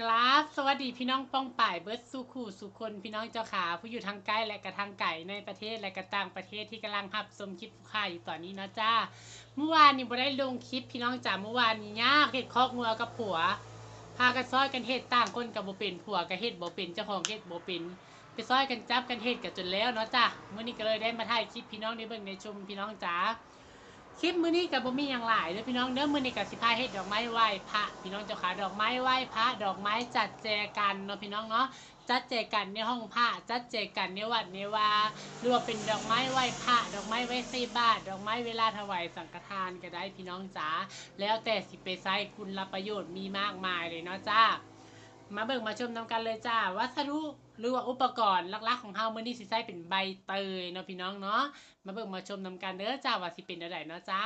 กราฟสวัสดีพี่น้องป้องป่ายเบิร์ดสู่คู่สู่คนพี่น้องเจ้าขาผู้อยู่ทางใกล้และกระทางไก่ในประเทศและกระต่างประเทศที่กำลังรับชมคลิปผู้ค่าอยู่ตอนนี้นะจ้าเมื่อวานนี้บ่ได้ลงคลิปพี่น้องจ๋าเมื่อวานนี้ยากเฮ็ดคอกงัวกับผัว พากันซ้อยกันเฮ็ดต่างคนกับโบเป็นผัวก็เฮ็ดโบเป็นเจ้าของเฮ็ดโบเป็นไปซ้อยกันจับกันเฮ็ดกันจนแล้วเนาะจ้าเมื้อนี้ก็เลยได้มาถ่ายคลิปพี่น้องได้เบิ่งได้ชมพี่น้องจ๋า ลิปมื้อนี้กับบ่มีอย่างหลายเด้อพี่น้องเด้อมื้อนี้กับสิพาเฮ็ดดอกไม้ไหว้พระพี่น้องเจ้าขาดอกไม้ไหว้พระดอกไม้จัดแจกันเนาะพี่น้องเนาะจัดแจกันในห้องพระจัดแจกันในวัดในวาหรือว่าเป็นดอกไม้ไหว้พระดอกไม้ไว้ใส่บาตรดอกไม้เวลาถวายสังฆทานก็ได้พี่น้องจ๋าแล้วแต่สิไปใช้คุณรับประโยชน์มีมากมายเลยเนาะจ้ามาเบิ่งมาชมนำกันเลยจ้าวัสดุ หรือว่าอุปกรณ์ลักๆของเฮามื้อนี้สิใช้เป็นใบเตยเนาะพี่น้องเนาะมาเบิ่งมาชมนำกันเด้อจ้าว่าสิเป็นอะไรเนาะจ้า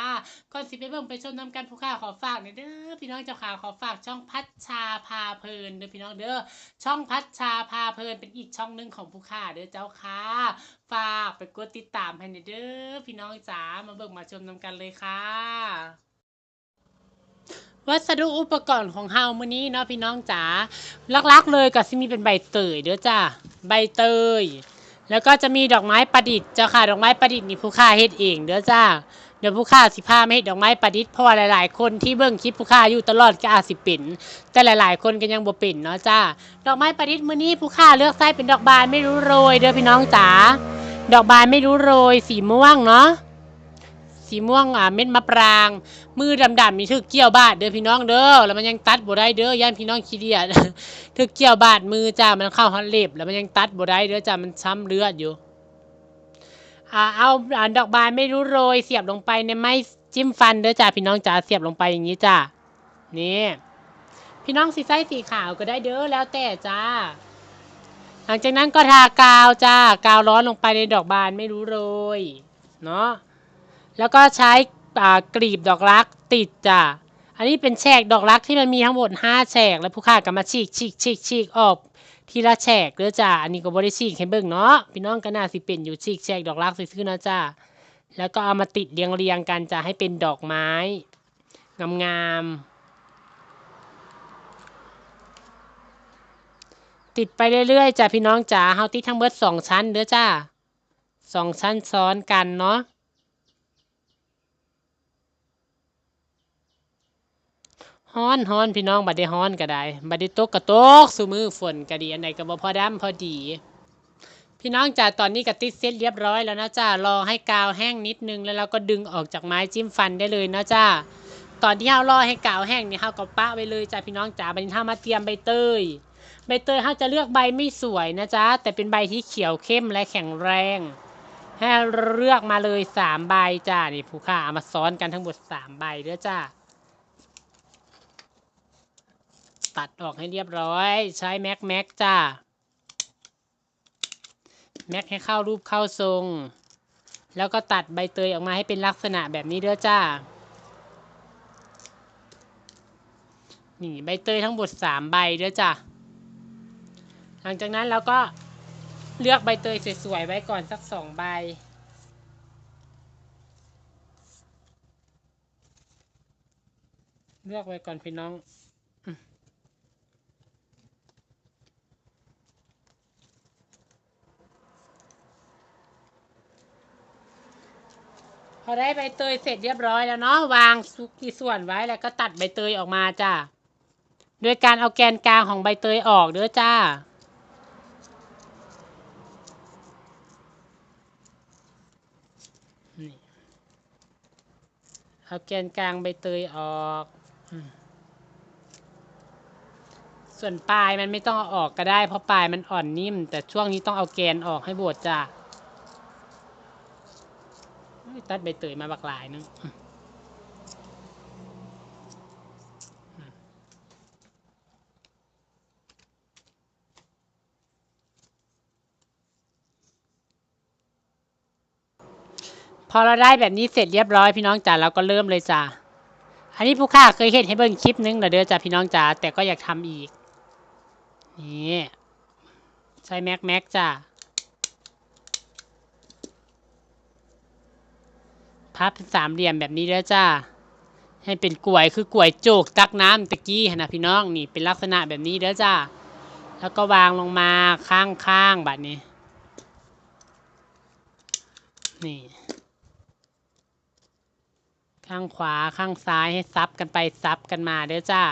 ก่อนสิไปเบิ่งไปชมนำกันผู้ค่าขอฝากเด้อพี่น้องเจ้าขาขอฝากช่องพัชชาพาเพลินเด้อพี่น้องเด้อช่องพัชชาพาเพลินเป็นอีกช่องหนึงของผู้ค่าเด้อเจ้าค่ะฝากไปกดติดตามให้หน่อยเด้อพี่น้องจ๋ามาเบิ่งมาชมนำกันเลยค่ะ วัสดุอุปกรณ์ของเฮามื้อนี้เนาะพี่น้องจ๋าลักๆเลยก็สิมีเป็นใบเตยเด้อจ้าใบเตย แล้วก็จะมีดอกไม้ประดิษฐ์เจ้าค่ะดอกไม้ประดิษฐ์นี่ผู้ค่าเฮ็ดเองเด้อจ้าเดี๋ยวผู้ค่าสิพาไมาเฮ็ดดอกไม้ประดิษฐ์เพราะว่าหลาย ๆ คนที่เบิ่งคลิปผู้ค่าอยู่ตลอดก็อาจสิเป็นแต่หลาย ๆ คนก็ยังบ่เป็นเนาะจ้าดอกไม้ประดิษฐ์มื้อนี้ผู้ค่าเลือกใช้เป็นดอกบานไม่รู้โรยเด้อพี่น้องจ๋าดอกบานไม่รู้โรยสีม่วงเนาะ สีม่วงอ่าเม็ดมะปราง มือดำๆนี่ถึกเกี่ยวบาดเด้อพี่น้องเด้อแล้วมันยังตัดบ่ได้เด้อย่านพี่น้องขี้เดียดถึกเกี่ยวบาดมือจ้ามันเข้าฮอตเล็บแล้วมันยังตัดบ่ได้เด้อจ้ามันช้ำเลือดอยู่อ่าเอาดอกบานไม่รู้โรยเสียบลงไปในไม้จิ้มฟันเด้อจ้าพี่น้องจ๋าเสียบลงไปอย่างนี้จ้านี่พี่น้องสีไส้สีขาวก็ได้เด้อแล้วแต่จ้า หลังจากนั้นก็ทากาวจ้ากาวร้อนลงไปในดอกบานไม่รู้โรยเนาะ แล้วก็ใช้กลีบดอกรักติดจ้าอันนี้เป็นแฉกดอกรักที่มันมีทั้งหมดห้าแฉกแล้วผู้ค่าก็มาฉีกฉีกฉีกฉีกออกทีละแฉกเด้อจ้าอันนี้ก็บ่ได้ฉีกให้เบิ่งเนาะพี่น้องก็น่าสิเป็นอยู่ฉีกแฉกดอกรักซื่อๆนะจ้าแล้วก็เอามาติดเรียงๆกันจะให้เป็นดอกไม้งามๆติดไปเรื่อยๆจ้าพี่น้องจ๋าเฮาติดทั้งเบิดสองชั้นเด้อจ้าสองชั้นซ้อนกันเนาะ ฮ้อนฮ้อนพี่น้องบัดได้ฮ้อนก็ได้บัดได้ตกก็ตกสู่มือฝนก็ดีอันใดก็บ่พอดำพอดี พี่น้องจ้าตอนนี้ก็ติดเสร็จเรียบร้อยแล้วนะจ้ารอให้กาวแห้งนิดนึงแล้วเราก็ดึงออกจากไม้จิ้มฟันได้เลยนะจ้าตอนที่เฮารอให้กาวแห้งนี่เฮาก็ปะไว้เลยจ้าพี่น้องจ๋าบัดนี้เฮามาเตรียมใบเตยใบเตยเฮาจะเลือกใบไม่สวยนะจ๊ะแต่เป็นใบที่เขียวเข้มและแข็งแรงให้เลือกมาเลยสามใบจ้านี่ผู้ค่าเอามาซ้อนกันทั้งหมดสามใบเด้อจ้า ตัดออกให้เรียบร้อย ใช้แม็กแม็กจ้าแม็กให้เข้ารูปเข้าทรง แล้วก็ตัดใบเตยออกมาให้เป็นลักษณะแบบนี้เด้อจ้า นี่ใบเตยทั้งหมดสามใบเด้อจ้าหลังจากนั้นเราก็เลือกใบเตยสวยๆไว้ก่อนสักสองใบ เลือกไว้ก่อนพี่น้อง อได้ใบเตยเสร็จเรียบร้อยแล้วเนาะวางซุกี่ส่วนไว้แล้วก็ตัดใบเตยออกมาจ้าโดยการเอาแกนกลางของใบเตยออกเด้อจ้า เอาแกนกลางใบเตยออก ส่วนปลายมันไม่ต้องเอาออกก็ได้เพราะปลายมันอ่อนนิ่ม แต่ช่วงนี้ต้องเอาแกนออกให้บวดจ้า ตัดใบเตยมาบักหลายนึงพอเราได้แบบนี้เสร็จเรียบร้อยพี่น้องจ๋าเราก็เริ่มเลยจ้าอันนี้ผู้ค่าเคยเห็นให้เบิ่งคลิปนึงแล้วเด้อจ้าพี่น้องจ๋าแต่ก็อยากทำอีก นี่ ใช้แม็กแม็กจ้า พับสามเหลี่ยมแบบนี้แล้วจ้า ให้เป็นกลวยคือกลวยโจกตักน้ำตะกี้นะพี่น้องนี่เป็นลักษณะแบบนี้เด้วจ้า แล้วก็วางลงมาข้างๆแบบนี้ นี่ ข้างขวาข้างซ้ายให้ซับกันไปซับกันมาเด้อจ้า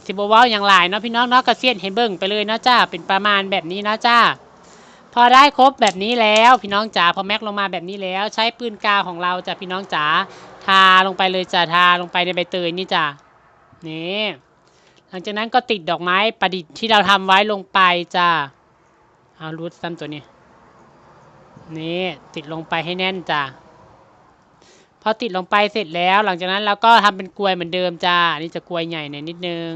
กสิบว้าอย่างหลายเนาะพี่น้องเนาะกระเซียนให้เบิ่งไปเลยเนาะจ้าเป็นประมาณแบบนี้เนาะจ้า พอได้ครบแบบนี้แล้วพี่น้องจ๋าพอแม็กลงมาแบบนี้แล้ว ใช้ปืนกาวของเราจ้ะพี่น้องจ๋าทาลงไปเลยจ้ะทาลงไปในใบเตยนี่จ้ะนี่หลังจากนั้นก็ติดดอกไม้ประดิษฐ์ที่เราทำไว้ลงไปจ้ะเอารูดซ้ำตัวนี้นี่ติดลงไปให้แน่นจ้ะ พอติดลงไปเสร็จแล้ว หลังจากนั้นเราก็ทำเป็นกลวยเหมือนเดิมจ้าอันนี่จะกลวยใหญ่หน่อยนิดนึง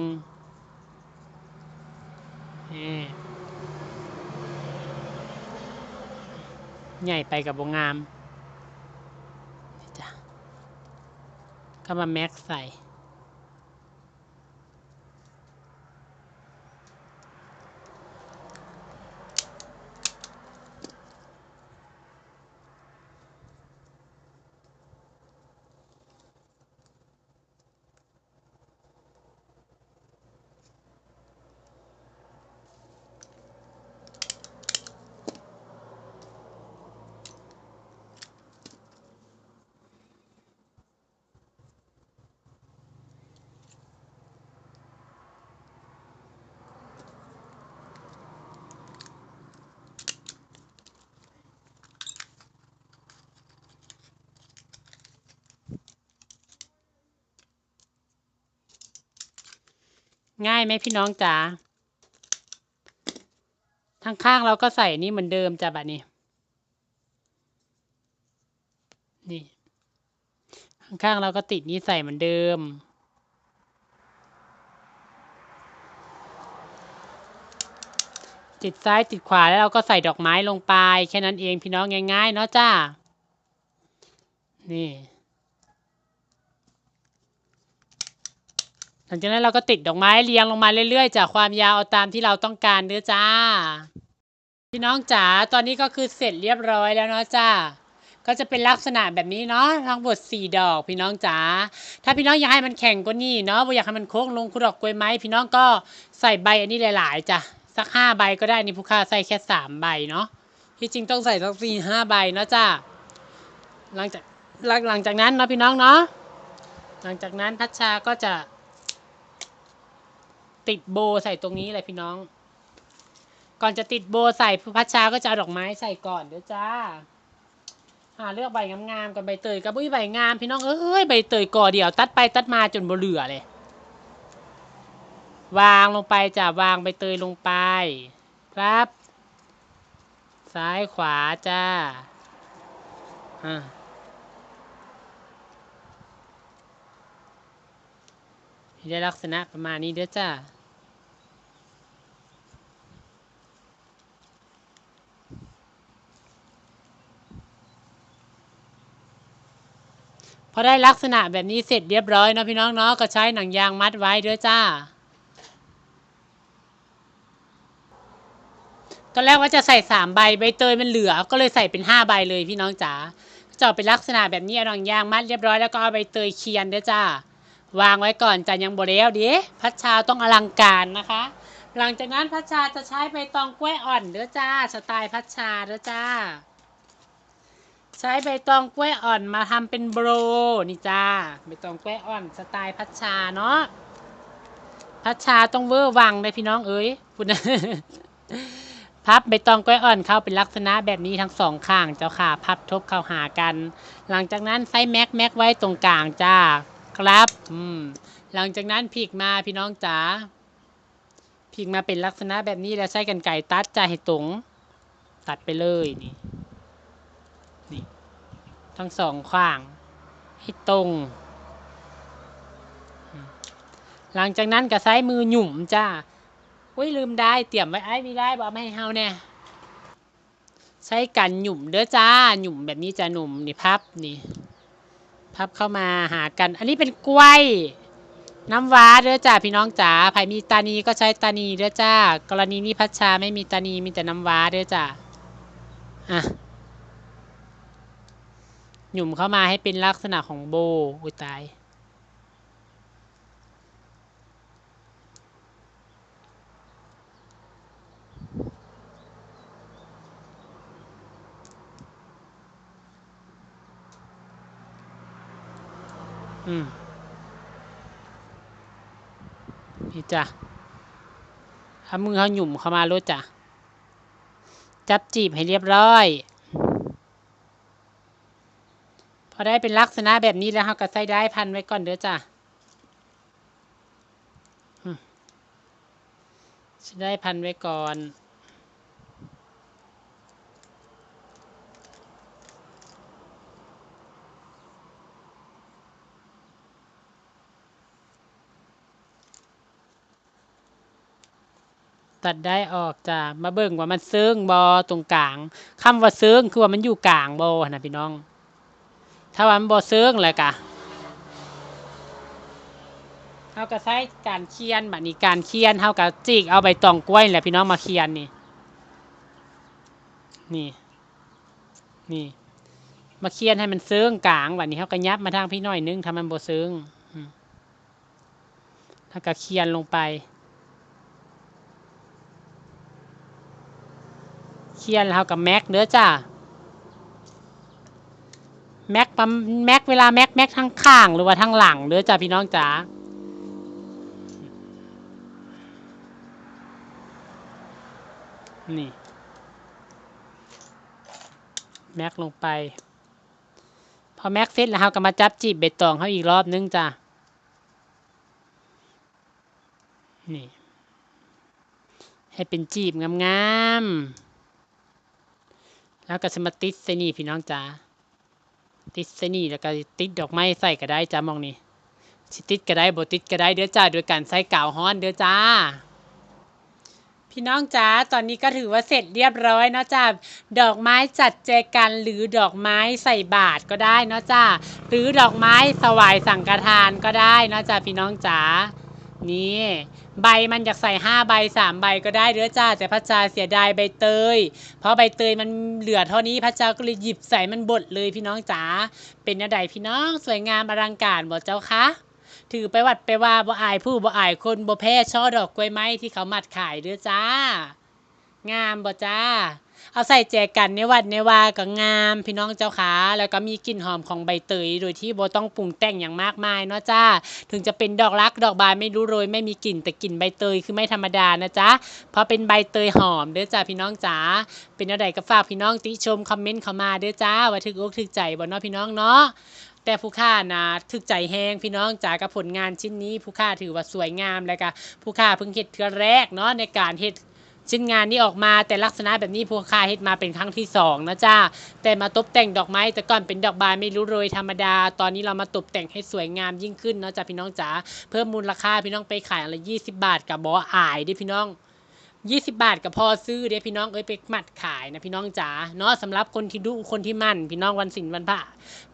ใหญ่ไปกับวงงามนี่จ้ะก็มาแม็กใส่ ง่ายไหมพี่น้องจ๋าทางข้างเราก็ใส่นี่เหมือนเดิมจ้ะบัดนี้ นี่ข้างข้างเราก็ติดนี่ใส่เหมือนเดิม ติดซ้ายติดขวาแล้วเราก็ใส่ดอกไม้ลงไป แค่นั้นเองพี่น้องง่ายๆเนาะจ้า นี่ หลังจากนั้นเราก็ติดดอกไม้เรียงลงมาเรื่อยๆ จากความยาวเอาตามที่เราต้องการเด้อจ้า พี่น้องจ๋าตอนนี้ก็คือเสร็จเรียบร้อยแล้วเนาะจ้าก็จะเป็นลักษณะแบบนี้เนาะทั้งหมดสี่ดอกพี่น้องจ๋าถ้าพี่น้องอยากให้มันแข็งกว่านี้เนาะอยากให้มันโค้งลงคุดดอกกล้วยไม้พี่น้องก็ใส่ใบอันนี้หลาย ๆจ้ะสักห้าใบก็ได้นี่ผู้ค่าใส่แค่สามใบเนาะที่จริงต้องใส่สักสี่ห้าใบเนาะจ้าหลังจากหลังหลังจากนั้นเนาะพี่น้องเนาะหลังจากนั้นพัชชาก็จะ ติดโบใส่ตรงนี้เลยพี่น้อง ก่อนจะติดโบใส่พัชชาก็จะเอาดอกไม้ใส่ก่อนเดี๋ยวจ้าหาเลือกใบงามๆกับใบเตยกับบุ้ยใบงามพี่น้องเอ้ยใบเตยก่อเดียว ตัดไปตัดมาจนบ่เหลือเลย วางลงไปจ้ะวางใบเตยลงไป ครับ ซ้ายขวาจ้าอ่าได้ลักษณะประมาณนี้เด้อจ้า พอได้ลักษณะแบบนี้เสร็จเรียบร้อยเนาะพี่น้องเนาะก็ใช้หนังยางมัดไว้เด้อจ้า ตอนแรกว่าจะใส่สามใบใบเตยมันเหลือ ก็เลยใส่เป็นห้าใบเลยพี่น้องจ๋าจออกเป็นลักษณะแบบนี้เอาหนังยางมัดเรียบร้อยแล้วก็เอาใบเตยเคียนเด้อจ้าวางไว้ก่อนจ้ะยังบดแล้วเดิพัชชาต้องอลังการนะคะ หลังจากนั้นพัชชาจะใช้ใบตองกล้วยอ่อนเด้อจ้าสไตล์พัชชาเด้อจ้า ใช้ใบตองกล้วยอ่อนมาทำเป็นโบรนี่จ้าใบตองกล้วยอ่อนสไตล์พัชชาเนาะพัชชาต้องเวอร์วังเลยพี่น้องเอ้ยพูดนะพับใบตองกล้วยอ่อนเข้าเป็นลักษณะแบบนี้ทั้งสองข้างเจ้าค่ะ พับทบเข้าหากัน หลังจากนั้นใส่แม็กแม็กไว้ตรงกลางจ้า ครับอืมหลังจากนั้นพลิกมาพี่น้องจ๋าพลิกมาเป็นลักษณะแบบนี้แล้วใช้กันไก่ตัดจ้าให้ตรง ตัดไปเลยนี่นี่ ทั้งสองข้าง ให้ตรง หลังจากนั้นก็ใช้มือหยุ่มจ้าอุ้ยลืมได้เตรียมไว้ไอ้ไม่ได้บอกไม่ให้เฮาแน่ใช้กันหยุ่มเด้อจ้าหยุ่มแบบนี้จะหนุ่มนี่พับนี่พับเข้ามาหากัน อันนี้เป็นกล้วยน้ำว้าเด้อจ้าพี่น้องจ๋าใครมีตานีก็ใช้ตานีเด้อจ้า กรณีนี้พัชชาไม่มีตานีมีแต่น้ำว้าเด้อจ้าอะ หยุ่มเข้ามาให้เป็นลักษณะของโบอุ้ยตายอืมนี่จ้ะเอามือเขาหยุ่มเข้ามาลดจ้ะ จับจีบให้เรียบร้อย พอได้เป็นลักษณะแบบนี้แล้วเขาก็ใส่ได้พันไว้ก่อนเด้อจ้ะอืมใส่ได้พันไว้ก่อนตัดได้ออกจ้ะมาเบิ่งว่ามันเซิงบอตรงกลางคำว่าเซิงคือว่ามันอยู่กลางบอนะพี่น้อง ถ้ามันบอเซิงแหละกะเฮาก็ใช้การเคียนแบัดนี้การเคียนเฮาก็จิกเอาใบตองกล้วยแหละพี่น้องมาเคียนนี่นี่นี่มาเคียนให้มันเซิงกลางแบัดนี้เฮาก็ยับมาทางพี่น้อยนึงถ้ามันบ่เซิงอืมแล้วก็เคียนลงไป เคียนแล้วกับแม็กเด้อจ้า แม็กปั๊มแม็กเวลาแม็กแม็กทั้งข้างหรือว่าทั้งหลังเด้อจ้าพี่น้องจ๋านี่ แม็กลงไป พอแม็กเสร็จแล้วเราก็มาจับจีบเบ็ดตองเขาอีกรอบนึงจ้านี่ ให้เป็นจีบงามๆแล้วก็สมาติดใส่นี่พี่น้องจ๋า ติดใส่นี่แล้วก็ติดดอกไม้ใส่ก็ได้จ้ามองนี่สิติดก็ได้บ่ติดก็ได้เด้อจ้าโดยการใส่กาวฮ้อนเด้อจ้า พี่น้องจ๋าตอนนี้ก็ถือว่าเสร็จเรียบร้อยเนาะจ้าดอกไม้จัดแจกันหรือดอกไม้ใส่บาตรก็ได้เนาะจ้าหรือดอกไม้ถวายสังฆทานก็ได้เนาะจ้าพี่น้องจ๋า นี่ใบมันอยากใส่ห้าใบสามใบก็ได้เด้อจ้า แต่พระจาเสียดายใบเตย เพราะใบเตยมันเหลือเท่านี้พระจ้าก็เลยหยิบใส่มันบดเลยพี่น้องจ๋าเป็นนาใดพี่น้องสวยงามอลังการบ่เจ้าคะถือไปวัดไปว่าบ่อายผู้บ่อายคนบ่แพ้ช่อดอกกล้วยไม้ที่เขามัดขายเด้อจ้า งามบ่จ้า เอาใส่แจกันในวัดในว่าก็งาม พี่น้องเจ้าขาแล้วก็มีกลิ่นหอมของใบเตย โดยที่โบต้องปรุงแต่งอย่างมากมายเนาะจ้า ถึงจะเป็นดอกรักดอกบานไม่รู้โรยไม่มีกลิ่นแต่กลิ่นใบเตยคือไม่ธรรมดานะจ๊ะเพราะเป็นใบเตยหอมเด้อจ้าพี่น้องจ๋าเป็นอะไรก็ฝากพี่น้องติชมคอมเมนต์เข้ามาเด้อจ้าว่าถึกอกถึกใจบ่เนาะพี่น้องเนาะแต่ผู้ค่านะถึกใจแห้งพี่น้องจ๋ากับผลงานชิ้นนี้ ผู้ค่าถือว่าสวยงามแล้วก็ผู้ค่าเพิ่งเฮ็ดเทือแรกเนาะในการเฮ็ด ชิ้นงานนี้ออกมาแต่ลักษณะแบบนี้ผู้ค่าเฮ็ดมาเป็นครั้งที่สองนะจ้าแต่มาตกแต่งดอกไม้แต่ก่อนเป็นดอกบานไม่รู้โรยธรรมดา ตอนนี้เรามาตกแต่งให้สวยงามยิ่งขึ้นเนาะจ้าพี่น้องจ๋าเพิ่มมูลค่าพี่น้องไปขายอะไรยี่สิบบาทกับบ่อายด้พี่น้อง20บาทกับพอซื้อเด้พี่น้องเอ้ยไปมัดขายนะพี่น้องจ๋าเนาะสำหรับคนที่ดุคนที่มั่น พี่น้องวันศิลวันพระ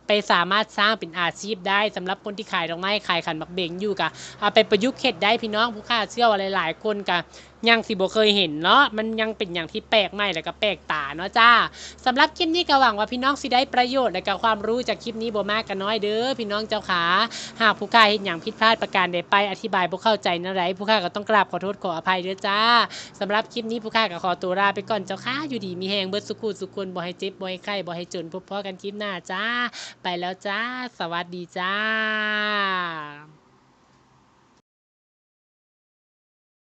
ไปสามารถสร้างเป็นอาชีพได้สำหรับคนที่ขายดอกไม้ขายขันบักเบงอยู่กะเอาไปประยุกต์เฮ็ดได้พี่น้องผู้ค่าเชื่อว่าหลาย ๆ คนกะ ยังสิบ่เคยเห็นเนาะมันยังเป็นอย่างที่แปลกใหม่แล้วก็แปลกตาเนาะจ้าสำหรับคลิปนี้ก็หวังว่าพี่น้องสิได้ประโยชน์และก็ความรู้จากคลิปนี้บ่มากก็น้อยเด้อพี่น้องเจ้าขาหากผู้ค่าเห็นอย่างผิดพลาดประการใดไปอธิบายบ่เข้าใจนั่นไรผู้ค่าก็ต้องกราบขอโทษขออภัยเด้อจ้าสำหรับคลิปนี้ผู้ค่าก็ขอตัวลาไปก่อนเจ้าค่ะอยู่ดีมีแหงเบิดสุขุสุขคนบ่ให้เจ็บบ่ให้ไข้บ่ให้จนพบพอกันคลิปหน้าจ้า ไปแล้วจ้า สวัสดีจ้า